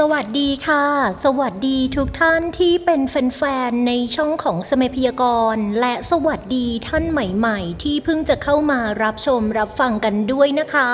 สวัสดีค่ะ สวัสดีทุกท่านที่เป็นแฟนๆในช่องของสมัยพยากรณ์และสวัสดีท่านใหม่ๆ ที่เพิ่งจะเข้ามารับชมรับฟังกันด้วยนะคะ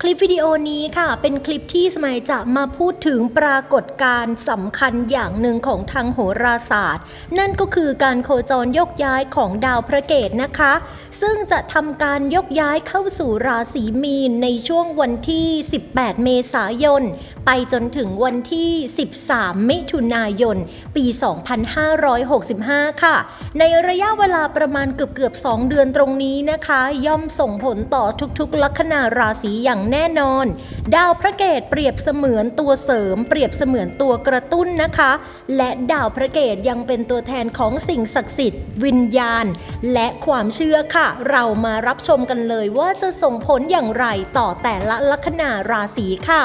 คลิปวิดีโอนี้ค่ะ เป็นคลิปที่สมัยจะมาพูดถึงปรากฏการณ์สำคัญอย่างหนึ่งของทางโหราศาสตร์ นั่นก็คือการโคจรยกย้ายของดาวพระเกตนะคะ ซึ่งจะทำการยกย้ายเข้าสู่ราศีมีนในช่วงวันที่ 18 เมษายน ไปจนถึงวันที่ 13 มิถุนายน ปี 2565 ค่ะ ในระยะเวลาประมาณเกือบๆ2เดือนตรงนี้นะคะ ย่อมส่งผลต่อทุกๆ ลัคนาราศีอย่างแน่นอน ดาวพระเกตเปรียบเสมือนตัวเสริม เปรียบเสมือนตัวกระตุ้นนะคะ และดาวพระเกตยังเป็นตัวแทนของสิ่งศักดิ์สิทธิ์ วิญญาณ และความเชื่อค่ะ เรามารับชมกันเลยว่าจะส่งผลอย่างไรต่อแต่ละลัคนาราศีค่ะ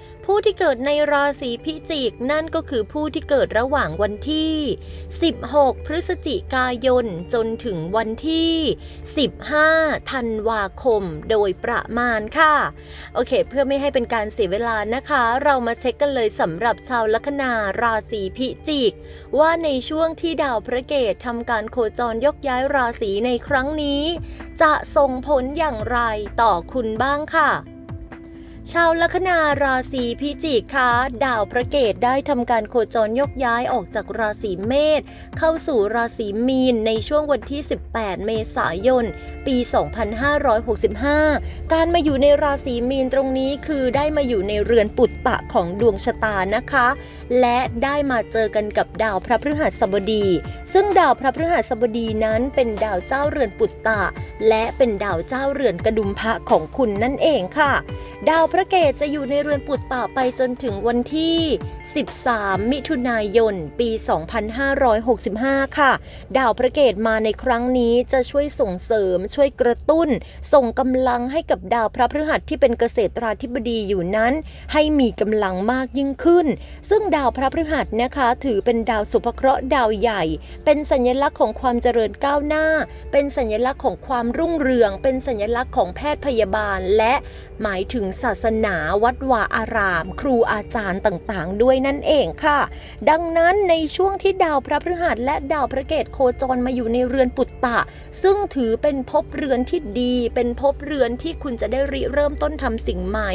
ผู้ที่เกิดในราศีพิจิก นั่นก็คือผู้ที่เกิดระหว่างวันที่ 16 พฤศจิกายน จนถึงวันที่ 15 ธันวาคมโดยประมาณค่ะ โอเค เพื่อไม่ให้เป็นการเสียเวลานะคะ เรามาเช็คกันเลยสำหรับชาวลัคนาราศีพิจิก ว่าในช่วงที่ดาวพระเกตทำการโคจรยกย้ายราศีในครั้งนี้ จะส่งผลอย่างไรต่อคุณบ้างค่ะ ชาวลัคนาราศีพิจิกค่ะดาวพระเกตได้ทำการโคจรยกย้ายออกจากราศีเมษเข้าสู่ราศีมีนในช่วงวันที่ 18 เมษายน ปี 2565 การมาอยู่ในราศีมีนตรงนี้คือได้มาอยู่ในเรือนปุตตะของดวงชะตานะคะ และได้มาเจอกันกับดาวพระพฤหัสบดี ซึ่งดาวพระพฤหัสบดีนั้นเป็นดาวเจ้าเรือนปุตตะ และเป็นดาวเจ้าเรือนกระดุมพระของคุณนั่นเองค่ะ ดาวพระเกศจะอยู่ในเรือนปุตต่อไปจนถึงวันที่ 13 มิถุนายน ปี 2565 ค่ะ ดาวพระเกตมาในครั้งนี้จะช่วยส่งเสริม ช่วยกระตุ้น ส่งกำลังให้กับดาวพระพฤหัสที่เป็นเกษตราธิบดีอยู่นั้น ให้มีกำลังมากยิ่งขึ้น ซึ่งดาวพระพฤหัสนะคะ ถือเป็นดาวสุภเคราะห์ดาวใหญ่ เป็นสัญลักษณ์ของความเจริญก้าวหน้า เป็นสัญลักษณ์ของความรุ่งเรือง เป็นสัญลักษณ์ของแพทย์พยาบาล และหมายถึงศาสนาวัดวาอาราม ครูอาจารย์ต่างๆ ด้วยนั่นเองค่ะ ดังนั้นในช่วงที่ดาวพระพฤหัสและดาวพระเกตโคจรมาอยู่ในเรือนปุตตะ ซึ่งถือเป็นภพเรือนที่ดี เป็นภพเรือนที่คุณจะได้ริเริ่มต้นทำสิ่งใหม่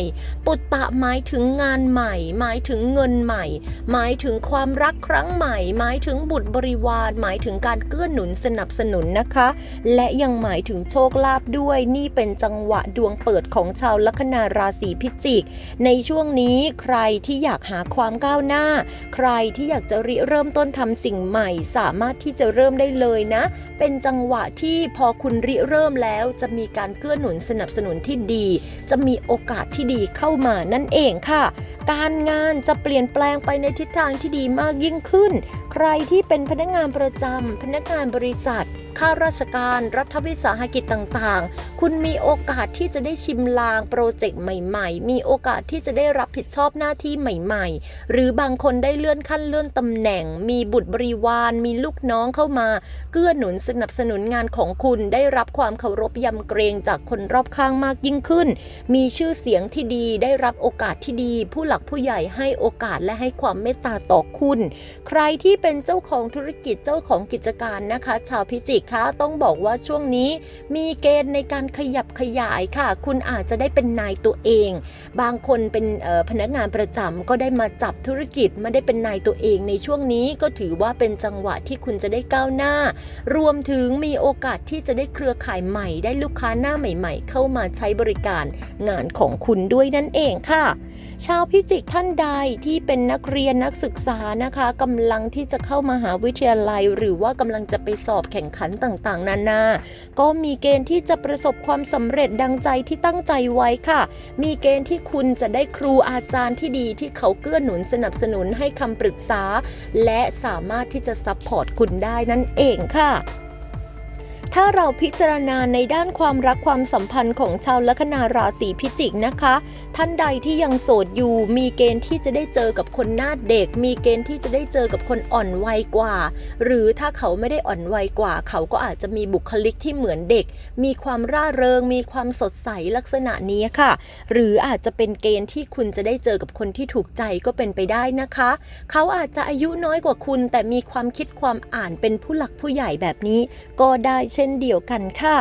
ปุตตะหมายถึงงานใหม่ หมายถึงเงินใหม่ หมายถึงความรักครั้งใหม่ หมายถึงบุตรบริวาร หมายถึงการเกื้อหนุนสนับสนุนนะคะ และยังหมายถึงโชคลาภด้วยนี่เป็นจังหวะดวงเปิดของชาวลัคนาราศีพิจิก ในช่วงนี้ใครที่อยากหาความก้าวหน้า ใครที่อยากจะริเริ่มต้นทำสิ่งใหม่ สามารถที่จะเริ่มได้เลยนะ เป็นจังหวะที่พอคุณริเริ่มแล้ว จะมีการเกื้อหนุนสนับสนุนที่ดี จะมีโอกาสที่ดีเข้ามานั่นเองค่ะ การงานจะเปลี่ยนแปลงไปในทิศทางที่ดีมากยิ่งขึ้น ใครที่เป็นพนักงานประจำพนักงานบริษัท ข้าราชการรัฐวิสาหกิจต่างๆ คุณมีโอกาสที่จะได้ชิมลางโปรเจกต์ใหม่ๆ มีโอกาสที่จะได้รับผิดชอบหน้าที่ใหม่ๆ หรือบางคนได้เลื่อนขั้นเลื่อนตำแหน่ง มีบุตรบริวาร มีลูกน้องเข้ามา เกื้อหนุนสนับสนุนงานของคุณได้รับความเคารพยำเกรงจากคนรอบข้างมากยิ่งขึ้น มีชื่อเสียงที่ดีได้รับโอกาสที่ดี ผู้หลักผู้ใหญ่ให้โอกาสและให้ความเมตตาต่อคุณ ใครที่เป็นเจ้าของธุรกิจเจ้าของกิจการนะคะ ชาวพิจิกคะต้องบอกว่าช่วงนี้มีเกณฑ์ในการขยับขยายค่ะ คุณอาจจะได้เป็นนายตัวเอง บางคนเป็นพนักงานประจำก็ได้มาจับธุรกิจมาได้เป็นนายตัวเองในช่วงนี้ก็ถือว่าเป็นจังหวะที่คุณจะได้ก้าวหน้า รวมถึงมีโอกาสที่จะได้เครือข่ายใหม่ ได้ลูกค้าหน้าใหม่ ๆ เข้ามาใช้บริการงานของคุณด้วยนั่นเองค่ะ ชาวพิจิกท่านใดที่เป็นนักเรียนนักศึกษานะคะกำลังที่จะเข้ามหาวิทยาลัย หรือว่ากำลังจะไปสอบแข่งขันต่างๆ นานา ก็มีเกณฑ์ที่จะประสบความสำเร็จดังใจที่ตั้งใจไว้ค่ะ มีเกณฑ์ที่คุณจะได้ครูอาจารย์ที่ดีที่เขาเกื้อหนุนสนับสนุนให้คำปรึกษา และสามารถที่จะซัพพอร์ตคุณได้นั่นเองค่ะ ถ้าเราพิจารณาในด้านความรักความสัมพันธ์ของชาวลัคนาราศีพิจิกนะคะ ท่านใดที่ยังโสดอยู่ มีเกณฑ์ที่จะได้เจอกับคนหน้าเด็ก มีเกณฑ์ที่จะได้เจอกับคนอ่อนวัยกว่า หรือถ้าเขาไม่ได้อ่อนวัยกว่า เขาก็อาจจะมีบุคลิกที่เหมือนเด็ก มีความร่าเริง มีความสดใสลักษณะนี้ค่ะ หรืออาจจะเป็นเกณฑ์ที่คุณจะได้เจอกับคนที่ถูกใจก็เป็นไปได้นะคะ เขาอาจจะอายุน้อยกว่าคุณ แต่มีความคิดความอ่านเป็นผู้หลักผู้ใหญ่แบบนี้ก็ได้เช่นเดียวกันค่ะ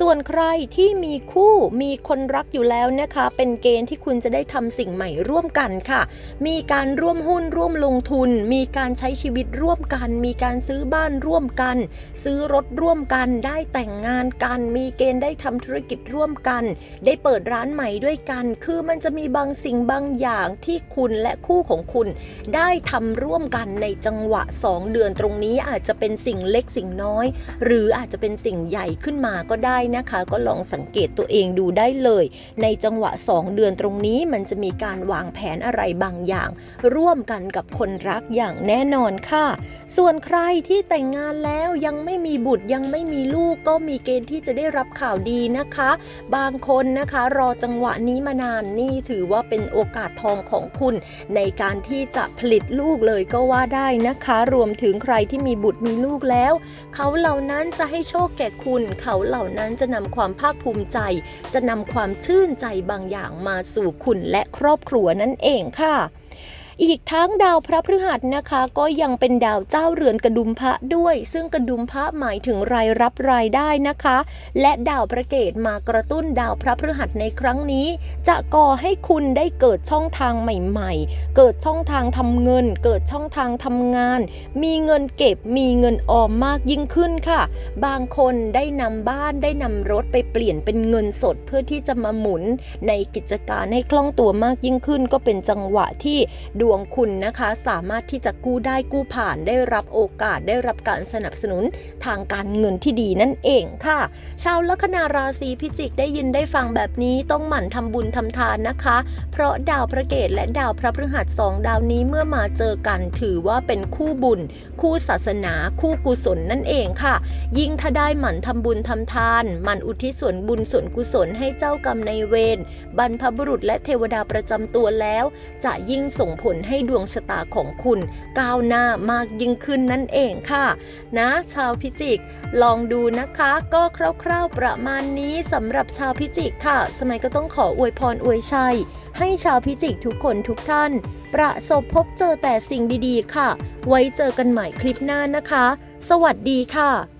ส่วนใครที่มีคู่มีคนรักอยู่แล้วนะคะ เป็นเกณฑ์ที่คุณจะได้ทำสิ่งใหม่ร่วมกันค่ะ มีการร่วมหุ้นร่วมลงทุน มีการใช้ชีวิตร่วมกัน มีการซื้อบ้านร่วมกัน ซื้อรถร่วมกัน ได้แต่งงานกัน มีเกณฑ์ได้ทำธุรกิจร่วมกัน ได้เปิดร้านใหม่ด้วยกัน คือมันจะมีบางสิ่งบางอย่างที่คุณและคู่ของคุณ ได้ทำร่วมกันในจังหวะ 2 เดือนตรงนี้อาจจะเป็นสิ่งเล็กสิ่งน้อย หรืออาจจะเป็นสิ่งใหญ่ขึ้นมาก็ได้นะคะ ก็ลองสังเกตตัวเองดูได้เลย ในจังหวะ 2 เดือนตรงนี้มันจะมีการวางแผนอะไรบางอย่าง ร่วมกันกับคนรักอย่างแน่นอนค่ะ ส่วนใครที่แต่งงานแล้วยังไม่มีบุตรยังไม่มีลูกก็มีเกณฑ์ที่จะได้รับข่าวดีนะคะ บางคนนะคะรอจังหวะนี้มานานนี่ถือว่าเป็นโอกาสทองของคุณ ในการที่จะผลิตลูกเลยก็ว่าได้นะคะ รวมถึงใครที่มีบุตรมีลูกแล้ว เขาเหล่านั้นจะให้โชคแก่คุณ เขาเหล่านั้นจะนำความภาคภูมิใจ จะนำความชื่นใจบางอย่างมาสู่คุณและครอบครัวนั่นเองค่ะ อีกทั้งดาวพระพฤหัสนะคะ ก็ยังเป็นดาวเจ้าเรือนกระดุมพระด้วย ซึ่งกระดุมพระหมายถึงรายรับรายได้นะคะ และดาวพระเกตมากระตุ้นดาวพระพฤหัสในครั้งนี้ จะก่อให้คุณได้เกิดช่องทางใหม่ๆ เกิดช่องทางทำเงิน เกิดช่องทางทำงาน มีเงินเก็บมีเงินออมมากยิ่งขึ้นค่ะ บางคนได้นำบ้านได้นำรถไปเปลี่ยนเป็นเงินสดเพื่อที่จะมาหมุนในกิจการให้คล่องตัวมากยิ่งขึ้น ก็เป็นจังหวะที่ดวงคุณนะคะ สามารถที่จะกู้ได้กู้ผ่านได้รับโอกาสได้รับการสนับสนุนทางการเงินที่ดีนั่นเองค่ะ ชาวลัคนาราศีพิจิกได้ยินได้ฟังแบบนี้ต้องหมั่นทำบุญทำทานนะคะ เพราะดาวพระเกตและดาวพระพฤหัสสองดาวนี้เมื่อมาเจอกันถือว่าเป็นคู่บุญ คู่ศาสนา คู่กุศลนั่นเองค่ะ ยิ่งถ้าได้หมั่นทำบุญทำทานหมั่นอุทิศส่วนบุญส่วนกุศลให้เจ้ากรรมในายเวรบรรพบุรุษและเทวดาประจำตัวแล้ว จะยิ่งส่งผลให้ดวงชะตาของคุณก้าวหน้ามากยิ่งขึ้นนั่นเองค่ะ นะ ชาวพิจิก ลองดูนะคะ ก็คร่าวๆประมาณนี้สำหรับชาวพิจิกค่ะ สมัยก็ต้องขออวยพรอวยชัย ให้ชาวพิจิกทุกคนทุกท่าน ประสบพบเจอแต่สิ่งดีๆ ค่ะ ไว้เจอกันใหม่คลิปหน้านะคะ สวัสดีค่ะ